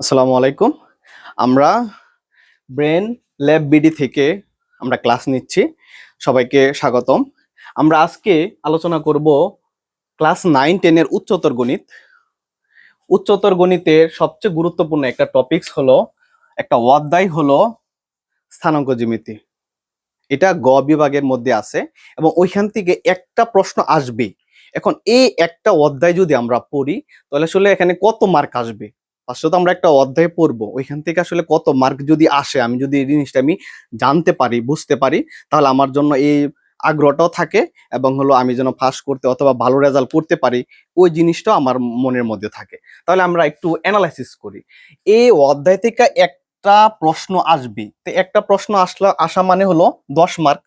আসসালামু আলাইকুম। আমরা ব্রেন ল্যাব বিডি থেকে আমরা ক্লাস নিচ্ছি। সবাইকে স্বাগতম। আমরা আজকে আলোচনা করব ক্লাস নাইন টেনের উচ্চতর গণিত। উচ্চতর গণিতের সবচেয়ে গুরুত্বপূর্ণ একটা টপিকস হলো, একটা অধ্যায় হলো স্থানাঙ্ক জ্যামিতি। এটা গ বিভাগের মধ্যে আছে এবং ওইখান থেকে একটা প্রশ্ন আসবেই। এখন এই একটা অধ্যায় যদি আমরা পড়ি, তাহলে আসলে এখানে কত মার্ক আসবে? ফার্স্টে তো আমরা একটা অধ্যায় পড়ব। ওইখান থেকে আসলে কত মার্ক যদি আসে, আমি যদি এই জিনিসটা আমি জানতে পারি, বুঝতে পারি, তাহলে আমার জন্য এই আগ্রহটাও থাকে এবং হলো আমি যেন পাস করতে অথবা ভালো রেজাল্ট করতে পারি, ওই জিনিসটাও আমার মনের মধ্যে থাকে। তাহলে আমরা একটু অ্যানালাইসিস করি। এই অধ্যায় থেকে একটা প্রশ্ন আসবে। তো একটা প্রশ্ন আসলা, আসা মানে হলো দশ মার্ক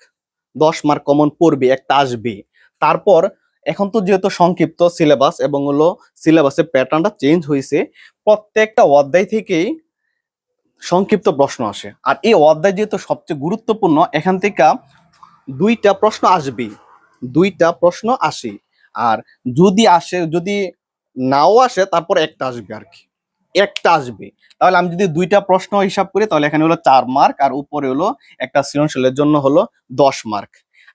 দশ মার্ক কমন পড়বে, একটা আসবে। তারপর এখন তো যেহেতু সংক্ষিপ্ত সিলেবাস এবং হলো সিলেবাসের প্যাটার্নটা চেঞ্জ হয়েছে, প্রত্যেকটা অধ্যায় থেকেই সংক্ষিপ্ত প্রশ্ন আসে। আর এই অধ্যায় যেহেতু সবচেয়ে গুরুত্বপূর্ণ, এখান থেকে দুইটা প্রশ্ন আসবে দুইটা প্রশ্ন আসে আর যদি আসে, যদি নাও আসে, তারপর একটা আসবে আর কি। একটা আসবে। তাহলে আমি যদি দুইটা প্রশ্ন হিসাব করি, তাহলে এখানে হলো চার মার্ক আর উপরে হলো একটা সৃজনশীলের জন্য হলো দশ মার্ক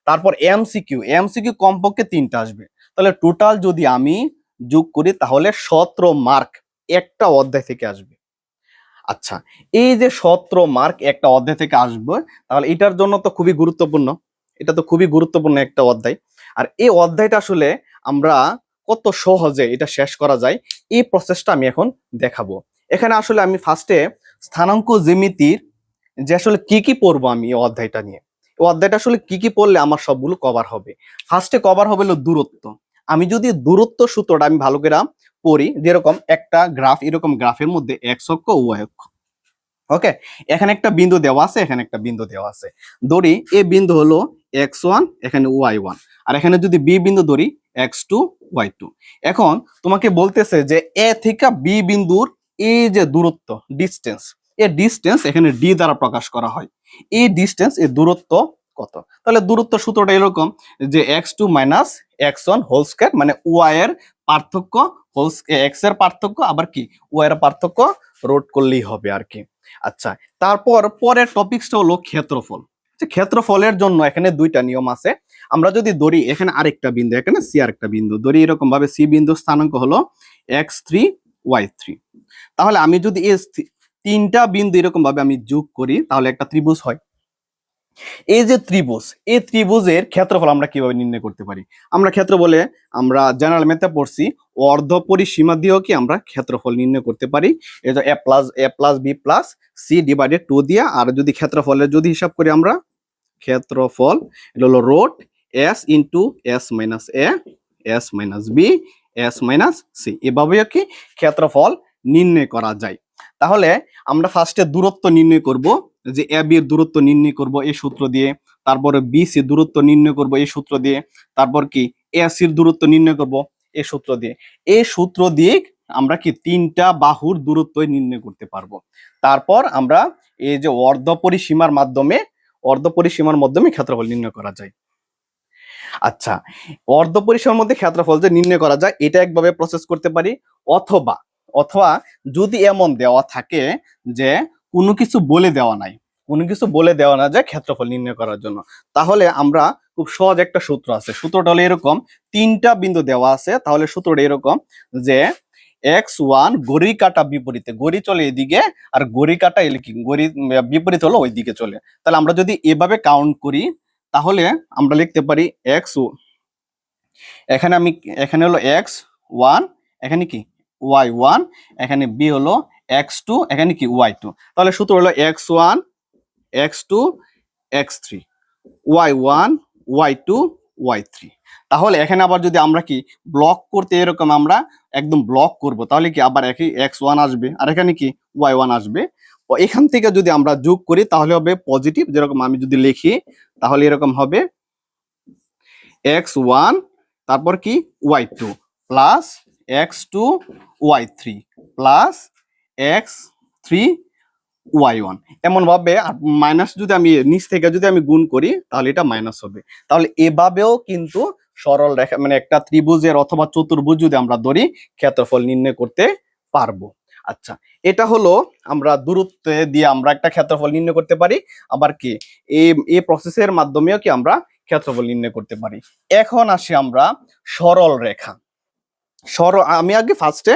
তারপর এমসিকিউ এমসিকিউ কমপক্ষে তিনটা আসবে। তাহলে টোটাল যদি আমি যোগ করি, তাহলে সতেরো মার্ক একটা অধ্যায় থেকে আসবে। আচ্ছা এই যে সতেরো মার্ক একটা অধ্যায় থেকে আসবে, তাহলে এটার জন্য তো খুবই গুরুত্বপূর্ণ। এটা তো খুবই গুরুত্বপূর্ণ একটা অধ্যায়। আর এই অধ্যায়টা আসলে আমরা কত সহজে এটা শেষ করা যায়, এই প্রসেসটা আমি এখন দেখাবো। এখানে আসলে আমি ফার্স্টে স্থানাঙ্ক জ্যামিতির যে আসলে কি কি পড়ব আমি এই অধ্যায়টা নিয়ে। অধ্যায়টা আসলে কি কি পড়লে আমার সবগুলো কভার হবে? ফার্স্টে কভার হবে হলো দূরত্ব। আমি যদি দূরত্ব সূত্রটা আমি ভালো করে পড়ি, যেরকম একটা গ্রাফ এরকম গ্রাফের মধ্যে এক্স অক্ষ ও অক্ষ। ওকে এখানে একটা বিন্দু দেওয়া আছে, এখানে একটা বিন্দু দেওয়া আছে। ধরি, এ বিন্দু হলো এক্স ওয়ান এখানে ওয়াই ওয়ান আর এখানে যদি বি বিন্দু ধরি এক্স টু ওয়াই টু এখন তোমাকে বলতেছে যে, এ থেকে বি বিন্দুর এই যে দূরত্ব ডিস্টেন্স এই ডিস্টেন্স এখানে ডি দ্বারা প্রকাশ করা হয়। এই ডিস্টেন্স এই দূরত্ব কত? তাহলে দূরত্ব সূত্রটা এরকম যে x two minus x one whole square মানে ওয়াই এর পার্থক্য হোল এক্সের পার্থক্য, আবার কি? ওয়াই এর পার্থক্য রোড করলেই হবে আর কি। আচ্ছা তারপর পরের টপিকসটা হলো ক্ষেত্রফল। ক্ষেত্রফলের জন্য এখানে দুইটা নিয়ম আছে। আমরা যদি ধরি, এখানে আরেকটা বিন্দু, এখানে সি আরেকটা বিন্দু, ধরি এরকম ভাবে সি বিন্দু স্থানাঙ্ক হলো এক্স থ্রি ওয়াই থ্রি তাহলে আমি যদি তিনটা বিন্দু এরকম ভাবে আমি যোগ করি, তাহলে একটা ত্রিভুজ হয়। এই যে ত্রিভুজ, এই ত্রিভুজের ক্ষেত্রফল আমরা কীভাবে নির্ণয় করতে পারি? আমরা ক্ষেত্র বলে আমরা জেনারেল ম্যাথে পড়ছি, অর্ধ পরিসীমা দিয়েও কি আমরা ক্ষেত্রফল নির্ণয় করতে পারি? এটা a plus a plus b plus c divided two দিয়ে, আর যদি ক্ষেত্রফলের যদি হিসাব করি আমরা, ক্ষেত্রফল, এটা হলো root s into s minus a s minus b s minus c এভাবেও কি ক্ষেত্রফল নির্ণয় করা যায়? তাহলে আমরা ফার্স্টে দূরত্ব নির্ণয় করব, যে এ বি এর দূরত্ব নির্ণয় করব এই সূত্র দিয়ে, তারপরে বি সি দূরত্ব নির্ণয় করব এই সূত্র দিয়ে, তারপর কি এ সির দূরত্ব নির্ণয় করব এই সূত্র দিয়ে। এই সূত্র দিয়ে আমরা কি তিনটা বাহুর দূরত্ব নির্ণয় করতে পারব। তারপর আমরা এই যে অর্ধ পরিসীমার মাধ্যমে, অর্ধ পরিসীমার মাধ্যমে ক্ষেত্রফল নির্ণয় করা যায়। আচ্ছা অর্ধ পরিসীমার মধ্যে ক্ষেত্রফল যে নির্ণয় করা যায়, এটা একভাবে প্রসেস করতে পারি, অথবা অথবা যদি এমন দেওয়া থাকে যে কোনো কিছু বলে দেওয়া নাই, কোনো কিছু বলে দেওয়া না যায় ক্ষেত্রফল নির্ণয় করার জন্য, তাহলে আমরা খুব সহজ একটা সূত্র আছে। সূত্রটা হলো এরকম, তিনটা বিন্দু দেওয়া আছে, তাহলে সূত্রটা এরকম যে এক্স ওয়ান গড়ি কাটা বিপরীতে গড়ি চলে এদিকে আর গড়ি কাটা এলে কি? গড়ি বিপরীত হলো ওই দিকে চলে। তাহলে আমরা যদি এভাবে কাউন্ট করি, তাহলে আমরা লিখতে পারি এক্স এখানে আমি, এখানে হলো এক্স ওয়ান এখানে কি? ওয়াই ওয়ান এখানে বি হলো এক্স টু এখানে কি ওয়াই টু তাহলে সূত্র হলো x one x two x three y one y two y three তাহলে এখানে আবার যদি আমরা কি ব্লক করতে এরকম আমরা একদম ব্লক করব, তাহলে কি আবার একই এক্স ওয়ান আসবে? আর এখানে কি ওয়াই ওয়ান আসবে? এখান থেকে যদি আমরা যোগ করি, তাহলে হবে পজিটিভ যেরকম আমি যদি লিখি, তাহলে এরকম হবে এক্স ওয়ান তারপর কি y two plus x two y three plus x three y one এমন ভাবে মাইনাস যদি আমি নিচ থেকে যদি আমি গুণ করি, তাহলে এটা মাইনাস হবে। তাহলে এভাবেও কিন্তু সরল রেখা মানে একটা ত্রিভুজের অথবা চতুর্ভুজ যদি আমরা ধরি, ক্ষেত্রফল নির্ণয় করতে পারব। আচ্ছা এটা হলো আমরা দূরত্ব দিয়ে আমরা একটা ক্ষেত্রফল নির্ণয় করতে পারি, আবার কি? এই এই প্রসেসের মাধ্যমেও কি আমরা ক্ষেত্রফল নির্ণয় করতে পারি। এখন আসি আমরা সরল রেখা। সরল আমি আগে ফার্স্টে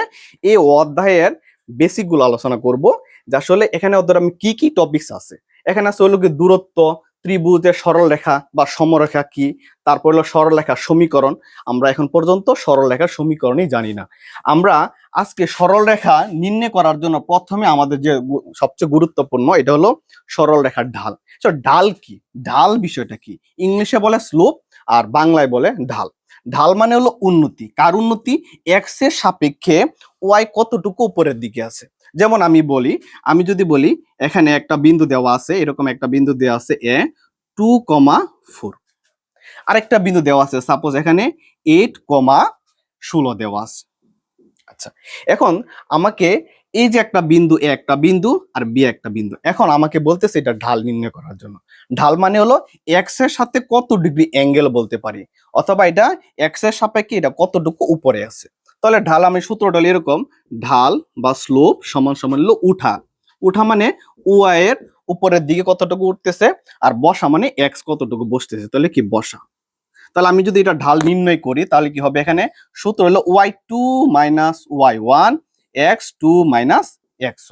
এই অধ্যায়ের বেসিকগুলো আলোচনা করব, যে আসলে এখানে ওদের আমি কি কি টপিকস আছে। এখানে আছে হলো কি দূরত্ব ত্রিভুজের সরল রেখা বা সমরেখা কি, তারপর হলো সরল রেখার সমীকরণ। আমরা এখন পর্যন্ত সরল রেখার সমীকরণই জানি না। আমরা আজকে সরল রেখা নির্ণয় করার জন্য প্রথমে আমাদের যে সবচেয়ে গুরুত্বপূর্ণ, এটা হলো সরল রেখার ঢাল। তো ঢাল কি? ঢাল বিষয়টা কি? ইংলিশে বলে স্লোপ, আর বাংলায় বলে ঢাল। ঢাল মানে হলো উন্নতি। কার উন্নতি? এক্সের সাপেক্ষে ওয়াই কতটুকু উপরের দিকে আছে? যেমন আমি বলি, আমি যদি বলি, এখানে একটা বিন্দু দেওয়া আছে, এরকম একটা বিন্দু দেওয়া আছে এ টু কমা ফোর আরেকটা বিন্দু দেওয়া আছে সাপোজ এখানে এইট কমা ষোলো দেওয়া আছে। আচ্ছা এখন আমাকে এই যে একটা বিন্দু, এ একটা বিন্দু আর বি একটা বিন্দু। এখন আমাকে বলতেছে এটা ঢাল নির্ণয় করার জন্য। ঢাল মানে হলো এক্সের সাথে কত ডিগ্রি অ্যাঙ্গেল বলতে পারি? অথবা এটা এক্সের সাপেক্ষে এটা কতটুকু উপরে আছে? তাহলে ঢাল আমি সূত্রটা এরকম, ঢাল বা স্লোপ সমান সমান হলো উঠা। উঠা মানে ওয়াই এর উপরের দিকে কতটুকু উঠতেছে আর বসা মানে এক্স কতটুকু বসতেছে, তাহলে কি বসা? তাহলে আমি যদি এটা ঢাল নির্ণয় করি, তাহলে কি হবে এখানে? সূত্র হলো y two minus y one x two minus x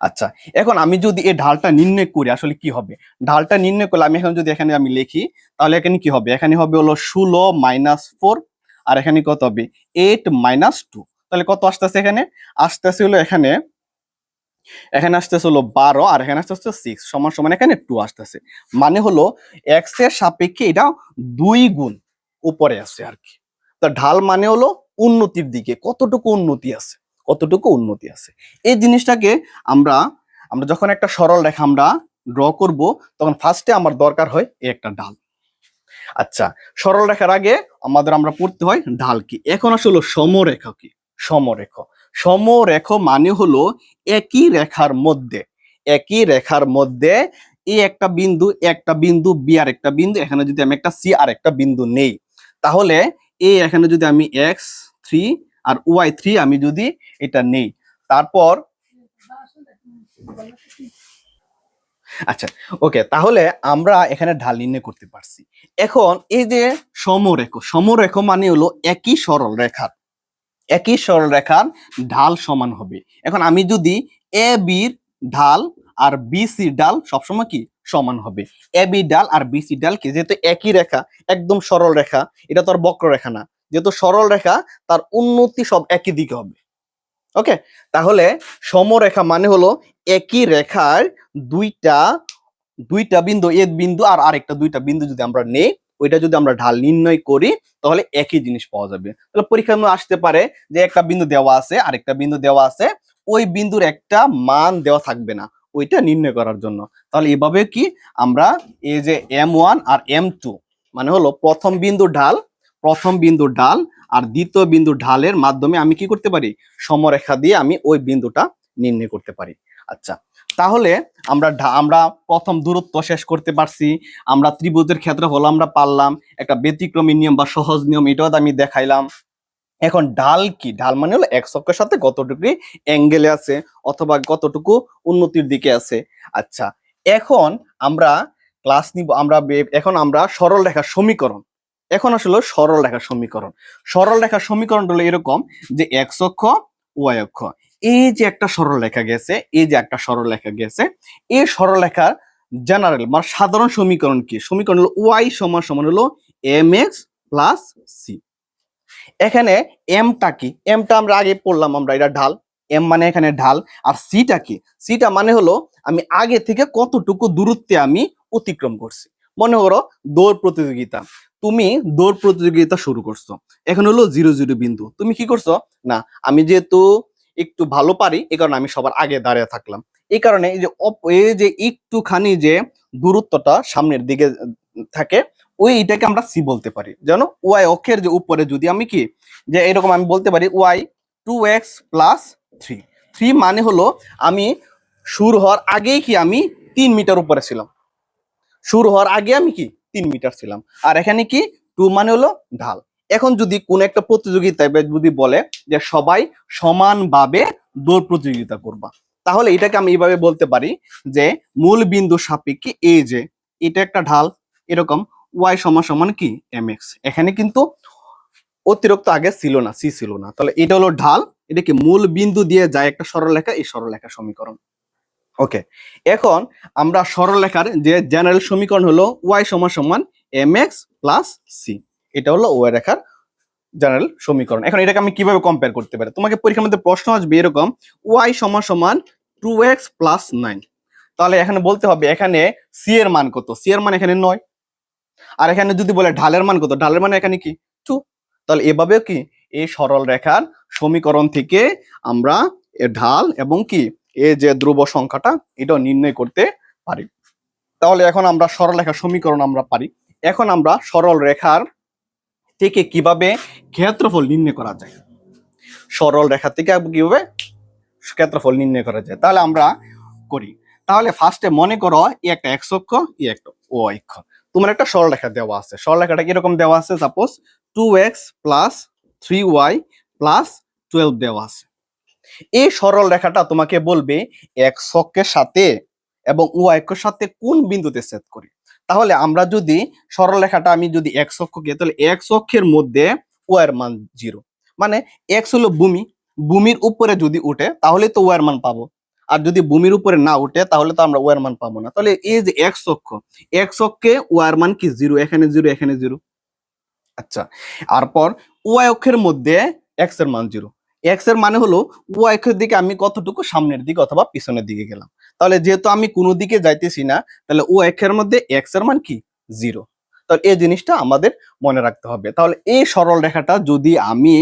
আচ্ছা এখন আমি যদি এই ঢালটা নির্ণয় করি, আসলে কি হবে? ঢালটা নির্ণয় করলে আমি এখন যদি এখানে আমি লিখি, তাহলে এখানে কি হবে? এখানে হবে হলো ষোলো মাইনাস ফোর আর এখানে কত হবে? এইট মাইনাস টু তাহলে কত আসতেছে এখানে? আসতেছে হলো এখানে এখানে আসতেছে হলো বারো, আর এখানে আসতেছে সিক্স সমান সমান এখানে টু আসতেছে। মানে হলো এক্সের সাপেক্ষে এটা দুই গুণ উপরে আছে আর কি। তো ঢাল মানে হলো উন্নতির দিকে, কতটুকু উন্নতি আছে? কতটুকু উন্নতি আছে। এই জিনিসটাকে আমরা আমরা যখন একটা সরল রেখা আমরা ড্র করব, তখন ফার্স্টে আমার দরকার হয় এই একটা ডাল। আচ্ছা সরল রেখার আগে আমাদের আমরা পড়তে হয় ঢাল কি? এখন আসলে সমরেখা কি? সমরেখ। সমরেখ মানে হলো একই রেখার মধ্যে, একই রেখার মধ্যে এই একটা বিন্দু একটা বিন্দু বি আর একটা বিন্দু, এখানে যদি আমি একটা সি আর একটা বিন্দু নেই, তাহলে এই এখানে যদি আমি এক্স থ্রি আর ওয়াই থ্রি আমি যদি এটা নেই। তারপর আচ্ছা ওকে, তাহলে আমরা এখানে ঢাল নির্ণয় করতে পারছি। এখন এই যে সমরেখ সমরেখ মানে হলো একই সরল রেখার। একই সরল রেখার ঢাল সমান হবে। এখন আমি যদি এ বির ঢাল আর বি সি ডাল সবসময় কি? সমান হবে। এ বি ডাল আর বি সি ডাল কি? যেহেতু একই রেখা, একদম সরল রেখা, এটা তো আর বক্র রেখা না। যেহেতু সরল রেখা, তার উন্নতি সব একই দিকে হবে। ওকে? তাহলে সমরেখা মানে হলো একই রেখার দুইটা দুইটা বিন্দু এক বিন্দু আর আরেকটা দুইটা বিন্দু যদি আমরা নেই, ওইটা যদি আমরা ঢাল নির্ণয় করি, তাহলে একই জিনিস পাওয়া যাবে। তাহলে পরীক্ষার মধ্যে আসতে পারে যে একটা বিন্দু দেওয়া আছে, আরেকটা বিন্দু দেওয়া আছে, ওই বিন্দুর একটা মান দেওয়া থাকবে না, ওইটা নির্ণয় করার জন্য। তাহলে এভাবে কি? আমরা এই যে এম ওয়ান আর এম টু মানে হলো প্রথম বিন্দু ঢাল প্রথম বিন্দু ঢাল আর দ্বিতীয় বিন্দু ঢালের মাধ্যমে আমি কি করতে পারি? সমরেখা দিয়ে আমি ওই বিন্দুটা নির্ণয় করতে পারি। আচ্ছা তাহলে আমরা আমরা প্রথম দূরত্ব শেষ করতে পারছি। আমরা ত্রিভুজের ক্ষেত্রফল আমরা পারলাম। একটা ব্যতিক্রমী নিয়ম বা সহজ নিয়ম এটাও আমি দেখাইলাম। এখন ঢাল কি? ঢাল মানে হলো এক অক্ষের সাথে কত ডিগ্রি অ্যাঙ্গেলে আছে অথবা কতটুকু উন্নতির দিকে আছে। আচ্ছা এখন আমরা ক্লাস নিব, আমরা এখন আমরা সরল রেখা সমীকরণ এখন আসলে সরল রেখার সমীকরণ। সরল রেখার সমীকরণ হলো এরকম যে এক্স অক্ষ ওয়াই অক্ষ। এই যে একটা সরল রেখা গেছে, এই যে একটা সরল রেখা গেছে, এই সরল রেখার জেনারেল মানে সাধারণ সমীকরণ কি? সমীকরণ হলো ওয়াই সমান সমান হলো এম এক্স প্লাস সি এখানে এমটা কি? এমটা আমরা আগে পড়লাম আমরা, এটা ঢাল। এম মানে এখানে ঢাল। আর সিটা কি? সিটা মানে হলো আমি আগে থেকে কতটুকু দূরত্বে আমি অতিক্রম করছি। মনে করো দৌড় প্রতিযোগিতা। তুমি দৌড় প্রতিযোগিতা শুরু করছ। এখন হলো জিরো জিরো বিন্দু। তুমি কি করছ? না, আমি যেহেতু একটু ভালো পারি এই কারণে আমি সবার আগে দাঁড়িয়ে থাকলাম। এই কারণে এই যে এই যে একটুখানি যে দূরত্বটা সামনের দিকে থাকে ওই এটাকে আমরা সি বলতে পারি। জানো ওয়াই অক্ষের যে উপরে যদি আমি কি, যে এরকম আমি বলতে পারি, y two x plus three. Three মানে হলো আমি শুরু হওয়ার আগেই কি আমি তিন মিটার উপরে ছিলাম। শুরু হওয়ার আগে আমি কি তিন মিটার ছিলাম। আর এখানে কি? টু মানে হলো ঢাল। এখন যদি কোন একটা প্রতিযোগিতায় যদি বলে যে সবাই সমানভাবে দৌড় প্রতিযোগিতা করবা, তাহলে এটাকে আমি এইভাবে বলতে পারি যে মূল বিন্দু সাপেক্ষে এই যে এটা একটা ঢাল, এরকম ওয়াই সমান সমান কি? এম এক্স এখানে কিন্তু অতিরিক্ত আগে ছিল না সি ছিল না। তাহলে এটা হলো ঢাল এটা কি মূল বিন্দু দিয়ে যায় একটা সরলরেখা, এই সরলরেখা সমীকরণ। ওকে এখন আমরা সরলরেখার যে জেনারেল সমীকরণ হলো ওয়াই সমান সমান এম এক্স প্লাস সি এটা হলো ওয়াই রেখার জেনারেল সমীকরণ। এখন এটাকে আমি কীভাবে কম্পেয়ার করতে পারি? তোমাকে পরীক্ষার মধ্যে প্রশ্ন আসবে এরকম ওয়াই সমান সমান টু এক্স প্লাস নাইন তাহলে এখানে বলতে হবে এখানে সি এর মান কত? সি এর মান এখানে নয়। আর এখানে যদি বলে ঢালের মান কত? ঢালের মান এখানে কি? টু তাহলে এভাবেও কি? এই সরল রেখার সমীকরণ থেকে আমরা ঢাল এবং কি? এই যে ধ্রুব সংখ্যাটা, এটাও নির্ণয় করতে পারি। তাহলে এখন আমরা সরল রেখার সমীকরণ আমরা পারি। এখন আমরা সরল রেখার থেকে কীভাবে ক্ষেত্রফল নির্ণয় করা যায়? সরল রেখা থেকে কীভাবে ক্ষেত্রফল নির্ণয় করা যায়? তাহলে আমরা করি। তাহলে ফার্স্টে মনে করো ই একটা এক্স অক্ষ ই একটা ও অক্ষ। তোমার একটা সরলরেখা দেওয়া আছে। সরলরেখাটা কীরকম দেওয়া আছে? Suppose two x plus three y plus twelve দেওয়া আছে। এই সরল রেখাটা তোমাকে বলবে এক্স অক্ষের সাথে এবং ও অক্ষের সাথে কোন বিন্দুতে সেট করি। তাহলে আমরা যদি সরল রেখাটা আমি যদি এক্স অক্ষকে তাহলে এক্স অক্ষের মধ্যে ও এর মান জিরো। মানে এক্স হলো ভূমি, ভূমির উপরে যদি উঠে, তাহলে তো ও এর মান পাবো। আর যদি ভূমির উপরে না উঠে, তাহলে তো আমরা ও এর মান পাবো না। তাহলে এই যে এক্স অক্ষ এক্স অক্ষে ও এর মান কি জিরো? এখানে জিরো এখানে জিরো। আচ্ছা তারপর ওয়াই অক্ষের মধ্যে এক্সের মান জিরো। এক্সের মানে হলো ওয়াই অক্ষের দিকে আমি কতটুকু সামনের দিকে অথবা পিছনের দিকে গেলাম। তাহলে যেহেতু আমি কোনো দিকে যাইতেছি না, তাহলে ও অক্ষের মধ্যে এক্সের মান কি? জিরো তাহলে এই জিনিসটা আমাদের মনে রাখতে হবে। তাহলে এই সরল রেখাটা যদি আমি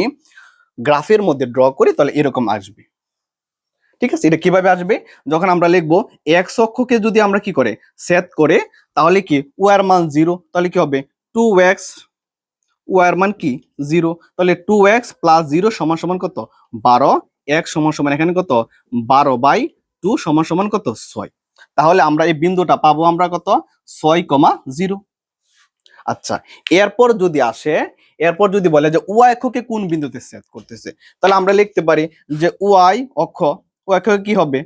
গ্রাফের মধ্যে ড্র করি, তাহলে এরকম আসবে। ঠিক আছে? এটা কীভাবে আসবে? যখন আমরা লিখব এক্স অক্ষকে যদি আমরা কি করে? সেট করে, তাহলে কি? ও এর মান জিরো তাহলে কি হবে? টু এক্স ও এর মান কি? জিরো। তাহলে টু এক্স প্লাস জিরো সমান সমান কত? বারো। এক্স সমান সমান এখানে কত? বারো বাই টু সমান সমান কত? ছয়। তাহলে আমরা এই বিন্দুটা পাবো আমরা কত? ছয় কমা জিরো। আচ্ছা এরপর যদি আসে, এরপর যদি বলে যে ওয়াই অক্ষকে কোন বিন্দুতে সেট করতেছে? তাহলে আমরা লিখতে পারি যে ওয়াই অক্ষ ওয়াই অক্ষকে কি হবে?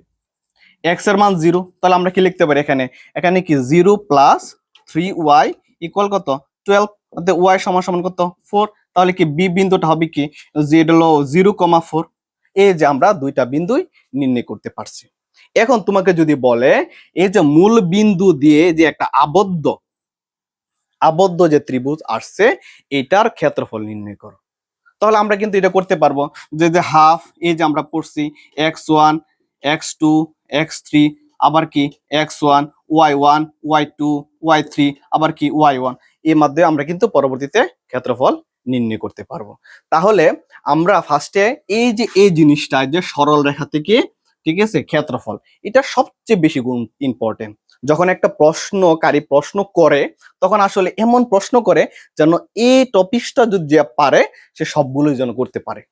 এক্সের মান জিরো। তাহলে আমরা কি লিখতে পারি এখানে? এখানে কি zero plus three y equal কত? টুয়েলভ ওয়াই সমান সমান কত? ফোর তাহলে কি বি বিন্দুটা হবে কি? এটা হলো জিরো কমা ফোর এই যে আমরা দুইটা বিন্দুই নির্ণয় করতে পারছি। এখন তোমাকে যদি বলে, এই যে মূল বিন্দু দিয়ে যে একটা আবদ্ধ আবদ্ধ যে ত্রিভুজ আসছে, এটার ক্ষেত্রফল নির্ণয় করো। তাহলে আমরা কিন্তু এটা করতে পারব। যে যে হাফ এই যে আমরা পড়ছি x one x two x three আবার কি x one y one y two y three আবার কি ওয়াই ওয়ান এর মাধ্যমে আমরা কিন্তু পরবর্তীতে ক্ষেত্রফল নির্ণয় করতে পারব। তাহলে আমরা ফার্স্টে এই যে এই জিনিসটা, যে সরল রেখা থেকে, ঠিক আছে, ক্ষেত্রফল, এটা সবচেয়ে বেশি ইম্পর্টেন্ট যখন একটা প্রশ্নকারী প্রশ্ন করে, তখন আসলে এমন প্রশ্ন করে যেন এই টপিকটা যদি পারে, সে সবগুলোই যেন করতে পারে।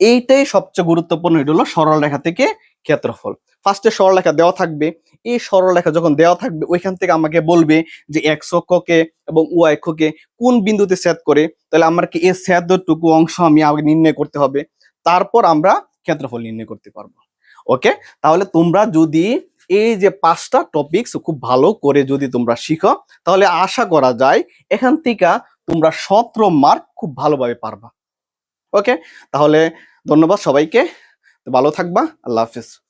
এইটাই সবচেয়ে গুরুত্বপূর্ণ, এটা হলো সরল রেখা থেকে ক্ষেত্রফল। ফার্স্টে সরল রেখা দেওয়া থাকবে। এই সরল রেখা যখন দেওয়া থাকবে, ওইখান থেকে আমাকে বলবে যে এক্স অক্ষকে এবং ও অক্ষকে কোন বিন্দুতে সেট করে, তাহলে আমার কি এই সেদটুকু অংশ আমি আগে নির্ণয় করতে হবে। তারপর আমরা ক্ষেত্রফল নির্ণয় করতে পারব। ওকে তাহলে তোমরা যদি এই যে পাঁচটা টপিকস খুব ভালো করে যদি তোমরা শিখো, তাহলে আশা করা যায় এখান থেকে তোমরা সতেরো মার্ক খুব ভালোভাবে পারবা। ওকে তাহলে ধন্যবাদ সবাইকে। ভালো থাকবা আল্লাহ হাফিজ।